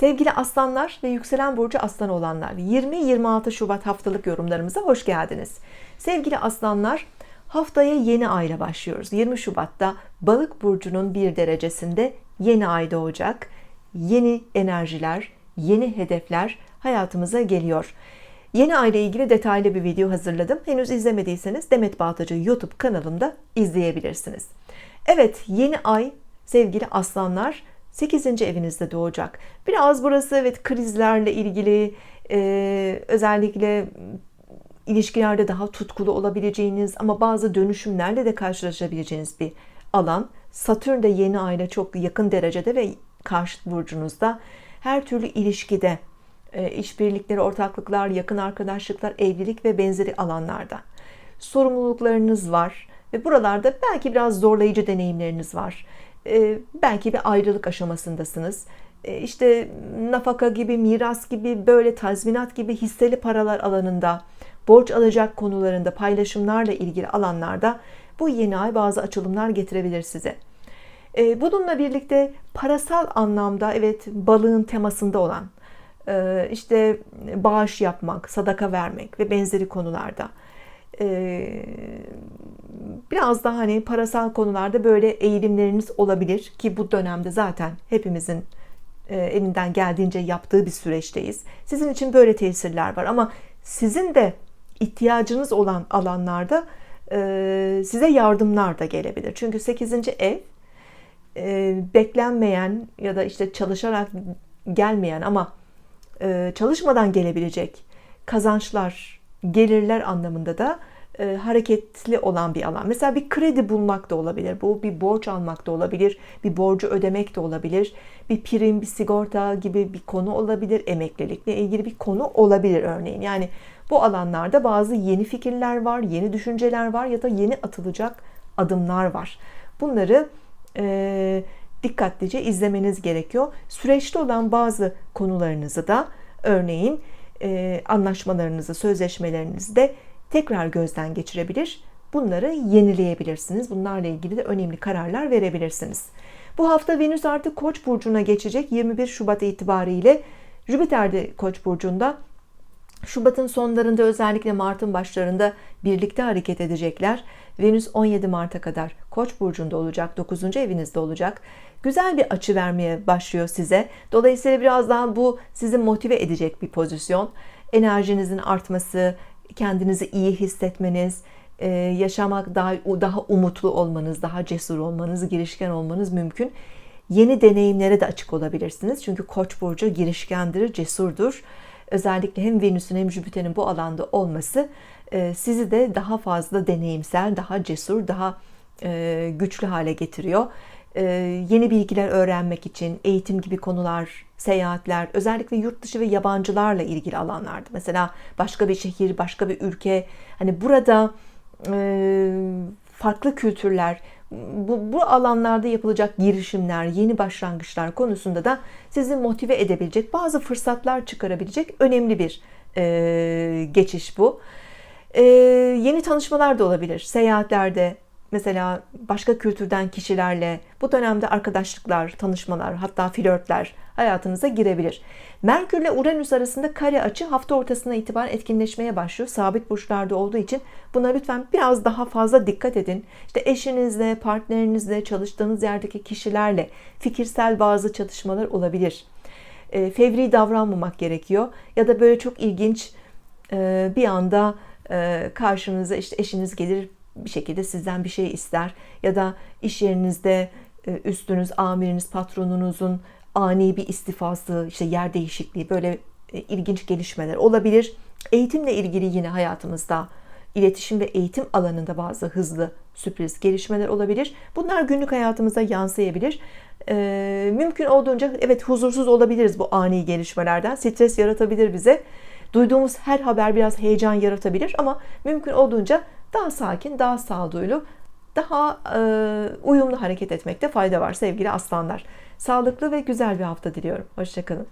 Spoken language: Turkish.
Sevgili aslanlar ve yükselen burcu aslan olanlar 20-26 Şubat haftalık yorumlarımıza hoş geldiniz. Sevgili aslanlar haftaya yeni ayla başlıyoruz. 20 Şubat'ta balık burcunun bir derecesinde yeni ay doğacak. Yeni enerjiler, yeni hedefler hayatımıza geliyor. Yeni ay ile ilgili detaylı bir video hazırladım. Henüz izlemediyseniz Demet Baltacı YouTube kanalımda izleyebilirsiniz. Evet yeni ay sevgili aslanlar 8. evinizde doğacak. Biraz burası evet krizlerle ilgili e, özellikle ilişkilerde daha tutkulu olabileceğiniz ama bazı dönüşümlerle de karşılaşabileceğiniz bir alan. Satürn de yeni ayla çok yakın derecede ve karşıt burcunuzda her türlü ilişkide e, işbirlikleri, ortaklıklar, yakın arkadaşlıklar, evlilik ve benzeri alanlarda sorumluluklarınız var ve buralarda belki biraz zorlayıcı deneyimleriniz var. E, belki bir ayrılık aşamasındasınız. E, işte nafaka gibi, miras gibi, böyle tazminat gibi hisseli paralar alanında, borç alacak konularında, paylaşımlarla ilgili alanlarda bu yeni ay bazı açılımlar getirebilir size. E, bununla birlikte parasal anlamda evet balığın temasında olan işte bağış yapmak, sadaka vermek ve benzeri konularda biraz daha hani parasal konularda böyle eğilimleriniz olabilir ki bu dönemde zaten hepimizin e, elinden geldiğince yaptığı bir süreçteyiz. Sizin için böyle tesirler var ama sizin de ihtiyacınız olan alanlarda e, size yardımlar da gelebilir. Çünkü 8. ev e, beklenmeyen ya da işte çalışarak gelmeyen ama çalışmadan gelebilecek kazançlar, gelirler anlamında da e, hareketli olan bir alan. Mesela bir kredi bulmak da olabilir. Bu bir borç almak da olabilir. Bir borcu ödemek de olabilir. Bir prim, bir sigorta gibi bir konu olabilir. Emeklilikle ilgili bir konu olabilir örneğin. Yani bu alanlarda bazı yeni fikirler var, yeni düşünceler var ya da yeni atılacak adımlar var. Bunları e, dikkatlice izlemeniz gerekiyor. Süreçte olan bazı konularınızı da örneğin e, anlaşmalarınızı, sözleşmelerinizi de tekrar gözden geçirebilir. Bunları yenileyebilirsiniz. Bunlarla ilgili de önemli kararlar verebilirsiniz. Bu hafta Venüs artık Koç burcuna geçecek 21 Şubat itibariyle. Jüpiter de Koç burcunda. Şubat'ın sonlarında özellikle Mart'ın başlarında birlikte hareket edecekler. Venüs 17 Mart'a kadar Koç burcunda olacak, 9. evinizde olacak. Güzel bir açı vermeye başlıyor size. Dolayısıyla biraz daha bu sizi motive edecek bir pozisyon. Enerjinizin artması, kendinizi iyi hissetmeniz, e, yaşamak daha daha umutlu olmanız, daha cesur olmanız, girişken olmanız mümkün. Yeni deneyimlere de açık olabilirsiniz. Çünkü Koç burcu girişkendir, cesurdur. Özellikle hem Venüs'ün hem Jüpiter'in bu alanda olması e, sizi de daha fazla deneyimsel, daha cesur, daha e, güçlü hale getiriyor. Yeni bilgiler öğrenmek için eğitim gibi konular, seyahatler, özellikle yurt dışı ve yabancılarla ilgili alanlarda. Mesela başka bir şehir, başka bir ülke. Hani burada e, farklı kültürler, bu, bu alanlarda yapılacak girişimler, yeni başlangıçlar konusunda da sizi motive edebilecek, bazı fırsatlar çıkarabilecek önemli bir e, geçiş bu. E, yeni tanışmalar da olabilir. Seyahatlerde, mesela başka kültürden kişilerle bu dönemde arkadaşlıklar, tanışmalar, hatta flörtler hayatınıza girebilir. Merkür ile Uranüs arasında kare açı hafta ortasına itibaren etkinleşmeye başlıyor. Sabit burçlarda olduğu için buna lütfen biraz daha fazla dikkat edin. İşte eşinizle, partnerinizle, çalıştığınız yerdeki kişilerle fikirsel bazı çatışmalar olabilir. E, fevri davranmamak gerekiyor. Ya da böyle çok ilginç e, bir anda e, karşınıza işte eşiniz gelir bir şekilde sizden bir şey ister ya da iş yerinizde e, üstünüz, amiriniz, patronunuzun ani bir istifası, işte yer değişikliği böyle e, ilginç gelişmeler olabilir. Eğitimle ilgili yine hayatımızda iletişim ve eğitim alanında bazı hızlı sürpriz gelişmeler olabilir. Bunlar günlük hayatımıza yansıyabilir. Ee, mümkün olduğunca evet huzursuz olabiliriz bu ani gelişmelerden. Stres yaratabilir bize. Duyduğumuz her haber biraz heyecan yaratabilir ama mümkün olduğunca daha sakin, daha sağduyulu, daha e, uyumlu hareket etmekte fayda var sevgili aslanlar. Sağlıklı ve güzel bir hafta diliyorum. Hoşçakalın.